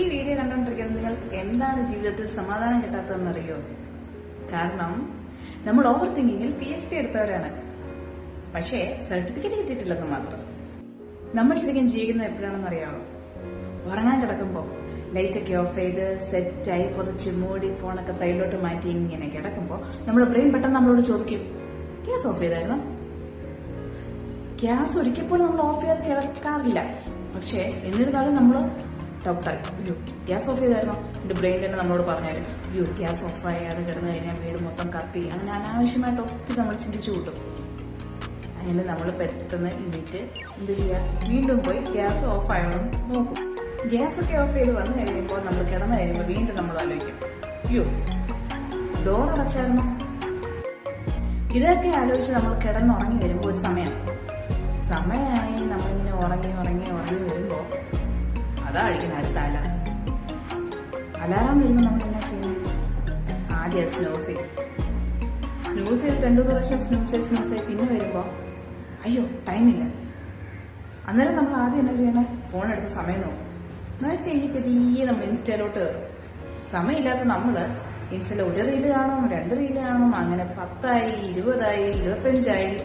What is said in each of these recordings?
ഈ വീഡിയോ കണ്ടുകൊണ്ടിരിക്കുന്നത് നിങ്ങൾക്ക് എന്താണ് ജീവിതത്തിൽ സമാധാനം കിട്ടാത്തതെന്ന് അറിയോ കാരണം നമ്മൾ ഓവർ തിങ്കിങ്ങിൽ പി എച്ച് ഡി എടുത്തവരാണ്. പക്ഷേ സർട്ടിഫിക്കറ്റ് കിട്ടിയിട്ടില്ലെന്ന് മാത്രം. നമ്മൾ ശരിക്കും ജീവിക്കുന്നത് എപ്പോഴാണെന്ന് അറിയാമോ ഉറങ്ങാൻ കിടക്കുമ്പോൾ ലൈറ്റൊക്കെ ഓഫ് ചെയ്ത് സെറ്റായി പുതച്ച് മൂടി ഫോണൊക്കെ സൈഡിലോട്ട് മാറ്റി ഇങ്ങനെ കിടക്കുമ്പോൾ നമ്മുടെ ബ്രെയിൻ പെട്ടെന്ന് നമ്മളോട് ചോദിക്കും ഗ്യാസ് ഓഫ് ചെയ്തായിരുന്നു? ഗ്യാസ് ഒരിക്കൽ പോലും നമ്മൾ ഓഫ് ചെയ്ത് കിടക്കാറില്ല. പക്ഷേ എന്നിരുന്നാലും നമ്മൾ ഡോക്ടർ അയ്യോ ഗ്യാസ് ഓഫ് ചെയ്തായിരുന്നോ? എന്റെ ബ്രെയിൻ തന്നെ നമ്മളോട് പറഞ്ഞാലും അയ്യോ ഗ്യാസ് ഓഫ് ആയാതെ കിടന്നു കഴിഞ്ഞാൽ വീട് മൊത്തം കത്തി. അങ്ങനെ അനാവശ്യമായിട്ട് ഒത്തിരി നമ്മൾ ചിന്തിച്ചു കൂട്ടും. അങ്ങനെ നമ്മൾ പെട്ടെന്ന് എണീറ്റ് എന്ത് ചെയ്യുക? വീണ്ടും പോയി ഗ്യാസ് ഓഫ് ആയണം നോക്കും. ഗ്യാസ് ഒക്കെ ഓഫ് ചെയ്ത് വന്നു കഴിയുമ്പോൾ നമ്മൾ കിടന്നു കഴിയുമ്പോൾ വീണ്ടും നമ്മൾ ആലോചിക്കും അയ്യോ ഡോർ അടച്ചായിരുന്നു? ഇതൊക്കെ ആലോചിച്ച് നമ്മൾ കിടന്നുറങ്ങി വരുമ്പോൾ ഒരു സമയം. സമയമായി നമ്മളിങ്ങനെ ഉറങ്ങി ഉറങ്ങി ഉറങ്ങി വരുമ്പോൾ അതാ അടിക്കുന്ന അടുത്ത അലാറം. അലാറം വരുമ്പോൾ നമ്മൾ എന്നാ ചെയ്യുന്നത് ആദ്യം സ്നൂസ് ചെയ്യും. സ്നൂസ് ചെയ്ത് രണ്ടു പ്രാവശ്യം സ്നൂസ് ചെയ്ത് സ്നൂസ് ചെയ്ത് പിന്നെ വരുമ്പോൾ അയ്യോ ടൈമില്ല അന്നേരം നമ്മൾ ആദ്യം എന്നാ ചെയ്യണേ? ഫോൺ എടുത്ത് സമയം നോക്കും. എന്നാൽ കഴിഞ്ഞപ്പോൾ തീയെ നമ്മൾ ഇൻസ്റ്റയിലോട്ട് കയറും സമയമില്ലാത്ത നമ്മൾ ഇൻസ്റ്റയിൽ ഒരു റീൽ കാണും രണ്ട് റീൽ കാണും അങ്ങനെ പത്തായി ഇരുപതായി ഇരുപത്തഞ്ചായി.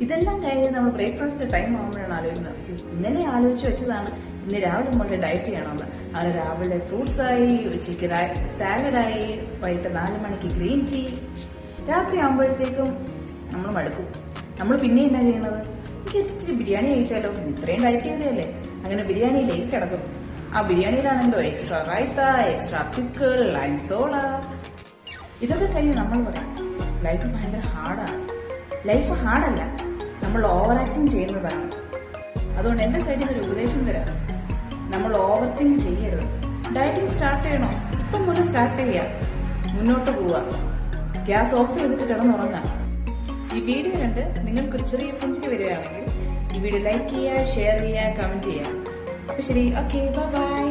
ഇതെല്ലാം കഴിഞ്ഞ് നമ്മൾ ബ്രേക്ക്ഫാസ്റ്റ് ടൈം ആകുമ്പോഴാണ് ആലോചിക്കുന്നത്. ഇന്നലെ ആലോചിച്ച് വെച്ചതാണ്. ഇന്ന് രാവിലെ മുതൽ ഡയറ്റ് ചെയ്യണമെന്ന്. അത് രാവിലെ ഫ്രൂട്ട്സ് ആയി ഉച്ചയ്ക്ക് സാലഡായി വൈകിട്ട് നാല് മണിക്ക് ഗ്രീൻ ടീ രാത്രി ആകുമ്പോഴത്തേക്കും നമ്മൾ മടുക്കും. നമ്മൾ പിന്നെ എന്നാ ചെയ്യണത്? എനിക്ക് ഇച്ചിരി ബിരിയാണി കഴിച്ചാലോ? ഇത്രയും ഡയറ്റ് ചെയ്തതല്ലേ? അങ്ങനെ ബിരിയാണിയിലേക്ക് കിടക്കും. ആ ബിരിയാണിയിലാണെങ്കിലോ extra raita extra pickle lime soda ഇതൊക്കെ കഴിഞ്ഞ് നമ്മൾ പറയാം ലൈഫ് ഭയങ്കര ഹാർഡാണ് ലൈഫ് ഹാർഡല്ല നമ്മൾ ഓവർ ആക്ടിങ് ചെയ്യുന്നതാണ്. അതുകൊണ്ട് എന്റെ സൈഡിൽ ഒരു ഉപദേശം തരാം. നമ്മൾ ഓവർ തിങ്ക് ചെയ്യരുത്. ഡയറ്റിംഗ് സ്റ്റാർട്ട് ചെയ്യണോ? ഇപ്പം മുതൽ സ്റ്റാർട്ട് ചെയ്യാം മുന്നോട്ട് പോവാം ഗ്യാസ് ഓഫ് ചെയ്തിട്ട് കിടന്നുറങ്ങാം ഈ വീഡിയോ കണ്ട് നിങ്ങൾക്കൊരു ചെറിയ പുഞ്ചിരി വരികയാണെങ്കിൽ ഈ വീഡിയോ ലൈക്ക് ചെയ്യുക ഷെയർ ചെയ്യുക കമന്റ് ചെയ്യുക. അപ്പം ശരി. Okay bye